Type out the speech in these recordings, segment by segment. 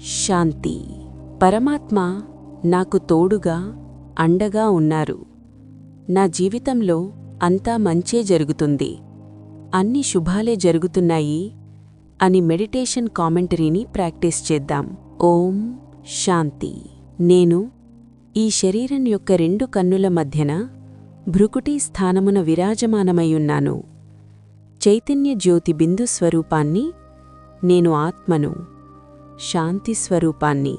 శాంతి. పరమాత్మ నాకు తోడుగా అండగా ఉన్నారు. నా జీవితంలో అంతా మంచే జరుగుతుంది. అన్ని శుభాలే జరుగుతున్నాయి అని మెడిటేషన్ కామెంటరీని ప్రాక్టీస్ చేద్దాం. ఓం శాంతి. నేను ఈ శరీరం యొక్క రెండు కన్నుల మధ్యన భృకుటి స్థానమున విరాజమానమయ్యున్నాను చైతన్య జ్యోతి బిందు స్వరూపాన్ని నేను ఆత్మను శాంతి స్వరూపాన్ని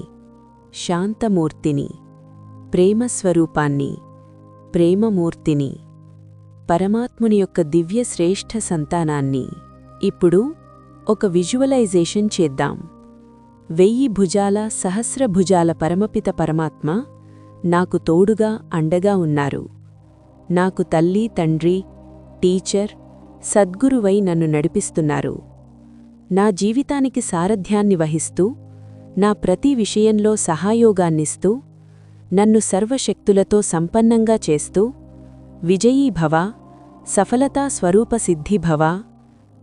శాంతమూర్తిని ప్రేమస్వరూపాన్ని ప్రేమమూర్తిని పరమాత్ముని యొక్క దివ్య శ్రేష్ఠ సంతానాన్ని ఇప్పుడు ఒక విజువలైజేషన్ చేద్దాం. వెయ్యి భుజాల సహస్ర భుజాల పరమపిత పరమాత్మ నాకు తోడుగా అండగా ఉన్నారు. నాకు తల్లి తండ్రి టీచర్ సద్గురువై నన్ను నడిపిస్తున్నారు. నా జీవితానికి సారథ్యాన్ని వహిస్తూ నా ప్రతి విషయంలో సహాయోగాన్నిస్తూ నన్ను సర్వశక్తులతో సంపన్నంగా చేస్తూ విజయీభవ సఫలతా స్వరూప సిద్ధిభవ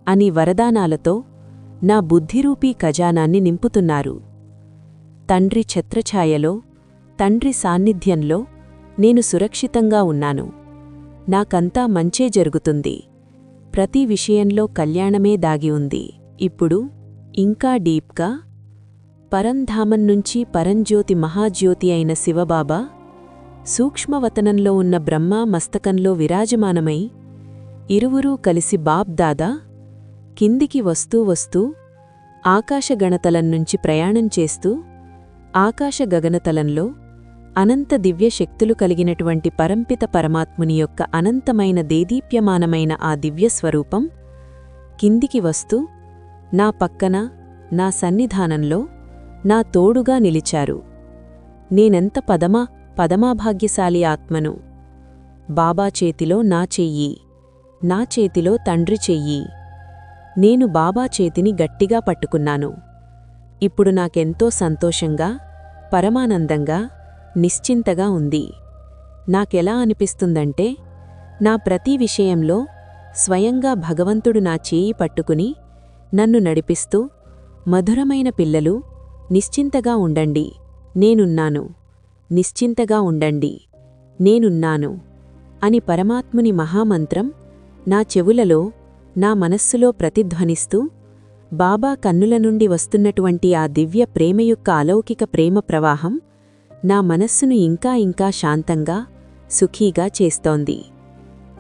అని వరదానాలతో నా బుద్ధిరూపీ ఖజానాన్ని నింపుతున్నారు. తండ్రి ఛత్రఛాయలో తండ్రి సాన్నిధ్యంలో నేను సురక్షితంగా ఉన్నాను. నాకంతా మంచే జరుగుతుంది. ప్రతి విషయంలో కళ్యాణమే దాగి ఉంది. ఇప్పుడు ఇంకా డీప్గా పరంధామం నుంచి పరంజ్యోతి మహాజ్యోతి అయిన శివబాబా సూక్ష్మవతనంలో ఉన్న బ్రహ్మ మస్తకంలో విరాజమానమై ఇరువురూ కలిసి బాబ్ దాదా కిందికి వస్తూ వస్తూ ఆకాశగణతలం నుంచి ప్రయాణం చేస్తూ ఆకాశ గగనతలంలో అనంత దివ్య శక్తులు కలిగినటువంటి పరంపిత పరమాత్ముని యొక్క అనంతమైన దేదీప్యమానమైన ఆ దివ్యస్వరూపం కిందికి వస్తూ నా పక్కన నా సన్నిధానంలో నా తోడుగా నిలిచారు. నేనెంత పదమా పదమాభాగ్యశాలి ఆత్మను? బాబా చేతిలో నా చెయ్యి. నా చేతిలో తండ్రి చెయ్యి. నేను బాబా చేతిని గట్టిగా పట్టుకున్నాను. ఇప్పుడు నాకెంతో సంతోషంగా పరమానందంగా నిశ్చింతగా ఉంది. నాకెలా అనిపిస్తుందంటే నా ప్రతి విషయంలో స్వయంగా భగవంతుడు నా చేయి పట్టుకుని నన్ను నడిపిస్తూ మధురమైన పిల్లలు నిశ్చింతగా ఉండండి నేనున్నాను. నిశ్చింతగా ఉండండి నేనున్నాను. అని పరమాత్ముని మహామంత్రం నా చెవులలో నా మనస్సులో ప్రతిధ్వనిస్తూ బాబా కన్నుల నుండి వస్తున్నటువంటి ఆ దివ్య ప్రేమ యొక్క అలౌకిక ప్రేమ ప్రవాహం నా మనస్సును ఇంకా ఇంకా శాంతంగా సుఖీగా చేస్తోంది.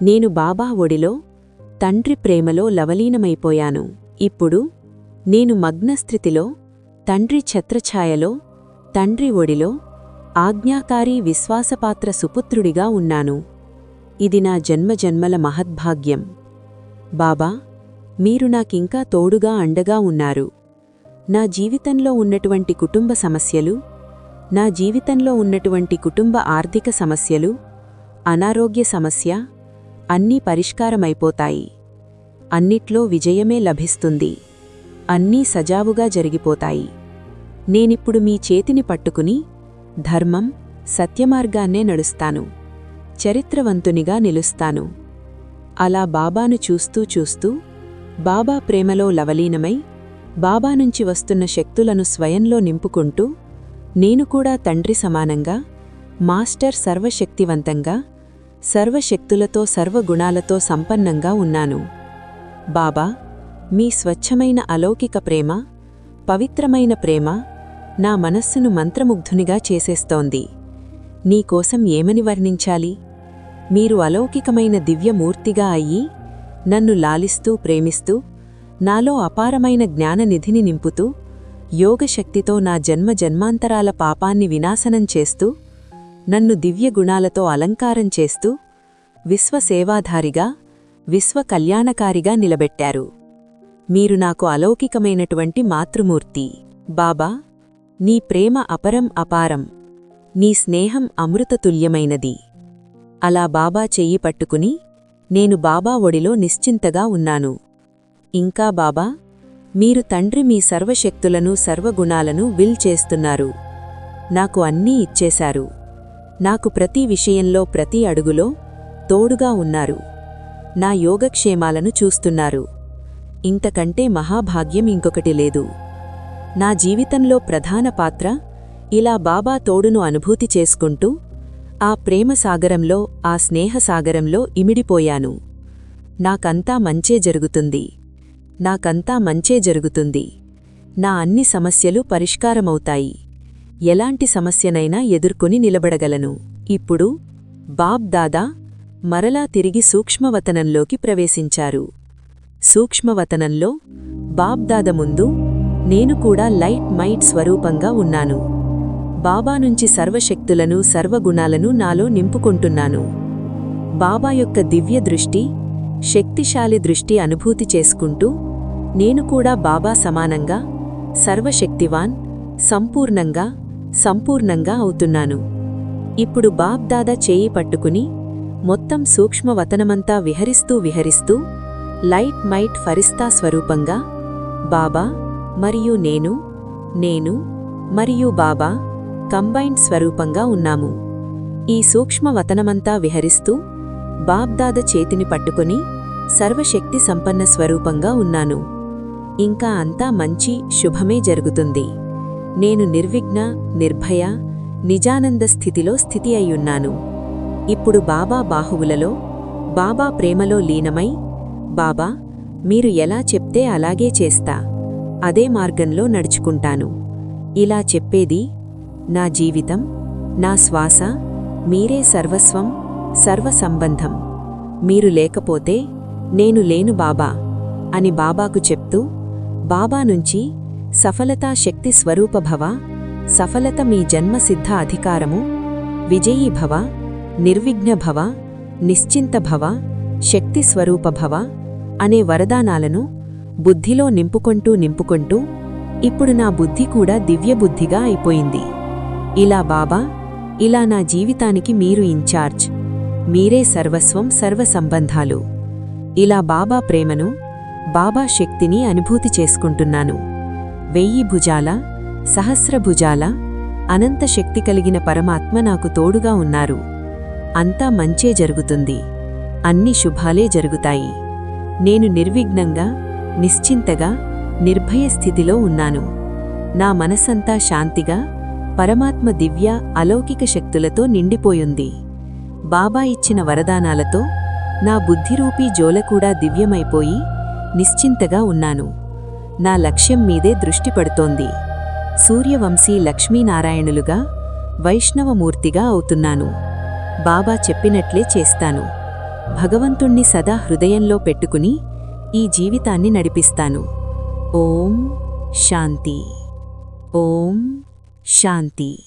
నేను బాబా ఒడిలో తండ్రి ప్రేమలో లవలీనమైపోయాను. ఇప్పుడు నేను మగ్నస్థితిలో తండ్రి ఛత్రఛాయలో తండ్రి ఒడిలో ఆజ్ఞాకారి విశ్వాసపాత్ర సుపుత్రుడిగా ఉన్నాను. ఇది నా జన్మజన్మల మహద్భాగ్యం. బాబా మీరు నాకింకా తోడుగా అండగా ఉన్నారు. నా జీవితంలో ఉన్నటువంటి కుటుంబ సమస్యలు నా జీవితంలో ఉన్నటువంటి కుటుంబ ఆర్థిక సమస్యలు అనారోగ్య సమస్య అన్నీ పరిష్కారమైపోతాయి. అన్నిట్లో విజయమే లభిస్తుంది. అన్నీ సజావుగా జరిగిపోతాయి. నేనిప్పుడు మీ చేతిని పట్టుకుని ధర్మం సత్యమార్గాన్నే నడుస్తాను. చరిత్రవంతునిగా నిలుస్తాను. అలా బాబాను చూస్తూ చూస్తూ బాబా ప్రేమలో లవలీనమై బాబా నుంచి వస్తున్న శక్తులను స్వయంలో నింపుకుంటూ నేను కూడా తండ్రి సమానంగా మాస్టర్ సర్వశక్తివంతంగా సర్వశక్తులతో సర్వగుణాలతో సంపన్నంగా ఉన్నాను. బాబా మీ స్వచ్ఛమైన అలౌకిక ప్రేమ పవిత్రమైన ప్రేమ నా మనస్సును మంత్రముగ్ధునిగా చేసేస్తోంది. నీకోసం ఏమని వర్ణించాలి? మీరు అలౌకికమైన దివ్యమూర్తిగా అయ్యి నన్ను లాలిస్తూ ప్రేమిస్తూ నాలో అపారమైన జ్ఞాననిధిని నింపుతూ యోగశక్తితో నా జన్మ జన్మాంతరాల పాపాన్ని వినాశనం చేస్తూ నన్ను దివ్య గుణాలతో అలంకారం చేస్తూ విశ్వసేవాధారిగా విశ్వ కళ్యాణకారిగా నిలబెట్టారు. మీరు నాకు అలౌకికమైనటువంటి మాతృమూర్తి. బాబా నీ ప్రేమ అపరం అపారం. నీ స్నేహం అమృతతుల్యమైనది. అలా బాబా చెయ్యి పట్టుకుని నేను బాబా ఒడిలో నిశ్చింతగా ఉన్నాను. ఇంకా బాబా మీరు తండ్రి మీ సర్వశక్తులను సర్వగుణాలను విల్ చేస్తున్నారు. నాకు అన్నీ ఇచ్చేశారు. నాకు ప్రతి విషయంలో ప్రతి అడుగులో తోడుగా ఉన్నారు. నా యోగక్షేమాలను చూస్తున్నారు. ఇంతకంటే మహాభాగ్యం ఇంకొకటి లేదు. నా జీవితంలో ప్రధాన పాత్ర ఇలా బాబా తోడును అనుభూతి చేసుకుంటూ ఆ ప్రేమ సాగరంలో ఆ స్నేహసాగరంలో ఇమిడిపోయాను. నాకంతా మంచే జరుగుతుంది. నాకంతా మంచే జరుగుతుంది. నా అన్ని సమస్యలు పరిష్కారమవుతాయి. ఎలాంటి సమస్యనైనా ఎదుర్కొని నిలబడగలను. ఇప్పుడు బాబ్ దాదా మరలా తిరిగి సూక్ష్మవతనంలోకి ప్రవేశించారు. సూక్ష్మవతనంలో బాబ్దాద ముందు నేను కూడా లైట్ మైట్ స్వరూపంగా ఉన్నాను. బాబా నుంచి సర్వశక్తులను సర్వగుణాలను నాలో నింపుకుంటున్నాను. బాబా యొక్క దివ్య దృష్టి శక్తిశాలి దృష్టి అనుభూతి చేసుకుంటూ నేను కూడా బాబా సమానంగా సర్వశక్తివాన్ సంపూర్ణంగా సంపూర్ణంగా అవుతున్నాను. ఇప్పుడు బాబ్దాదా చేయి పట్టుకుని మొత్తం సూక్ష్మవతనమంతా విహరిస్తూ విహరిస్తూ లైట్ మైట్ ఫరిస్తా స్వరూపంగా బాబా మరియు నేను నేను మరియు బాబా కంబైన్డ్ స్వరూపంగా ఉన్నాము. ఈ సూక్ష్మవతనమంతా విహరిస్తూ బాబ్దాద చేతిని పట్టుకుని సర్వశక్తి సంపన్న స్వరూపంగా ఉన్నాను. ఇంకా అంతా మంచి శుభమే జరుగుతుంది. నేను నిర్విఘ్న నిర్భయ నిజానంద స్థితిలో స్థితి అయ్యున్నాను ఇప్పుడు బాబా బాహువులలో బాబా ప్రేమలో లీనమై బాబా మీరు ఎలా చెప్తే అలాగే చేస్తా అదే మార్గంలో నడుచుకుంటాను. ఇలా చెప్పేది నా జీవితం నా శ్వాస మీరే సర్వస్వం సర్వసంబంధం మీరు లేకపోతే నేను లేను బాబా అని బాబాకు చెప్తూ బాబా నుంచి సఫలతా శక్తి స్వరూపభవ సఫలత మీ జన్మసిద్ధ అధికారము విజయీభవ నిర్విఘ్నభవ నిశ్చింతభవ శక్తి స్వరూపభవ అనే వరదానాలను బుద్ధిలో నింపుకొంటూ నింపుకొంటూ ఇప్పుడు నా బుద్ధి కూడా దివ్యబుద్ధిగా అయిపోయింది. ఇలా బాబా ఇలా నా జీవితానికి మీరు ఇన్ఛార్జ్ మీరే సర్వస్వం సర్వసంబంధాలు ఇలా బాబా ప్రేమను బాబా శక్తిని అనుభూతి చేసుకుంటున్నాను. వెయ్యి భుజాల సహస్రభుజాల అనంత శక్తి కలిగిన పరమాత్మ నాకు తోడుగా ఉన్నారు. అంతా మంచే జరుగుతుంది. అన్ని శుభాలే జరుగుతాయి. నేను నిర్విఘ్నంగా నిశ్చింతగా నిర్భయ స్థితిలో ఉన్నాను. నా మనసంతా శాంతిగా పరమాత్మ దివ్య అలౌకిక శక్తులతో నిండిపోయింది. బాబా ఇచ్చిన వరదానాలతో నా బుద్ధిరూపీ జోల కూడా దివ్యమైపోయి నిశ్చింతగా ఉన్నాను. నా లక్ష్యం మీదే దృష్టి పడుతోంది. సూర్యవంశీ లక్ష్మీనారాయణులుగా వైష్ణవమూర్తిగా అవుతున్నాను. బాబా చెప్పినట్లే చేస్తాను. భగవంతుణ్ణి సదా హృదయంలో పెట్టుకుని ఈ జీవితాన్ని నడిపిస్తాను. ఓం శాంతి. ఓం శాంతి.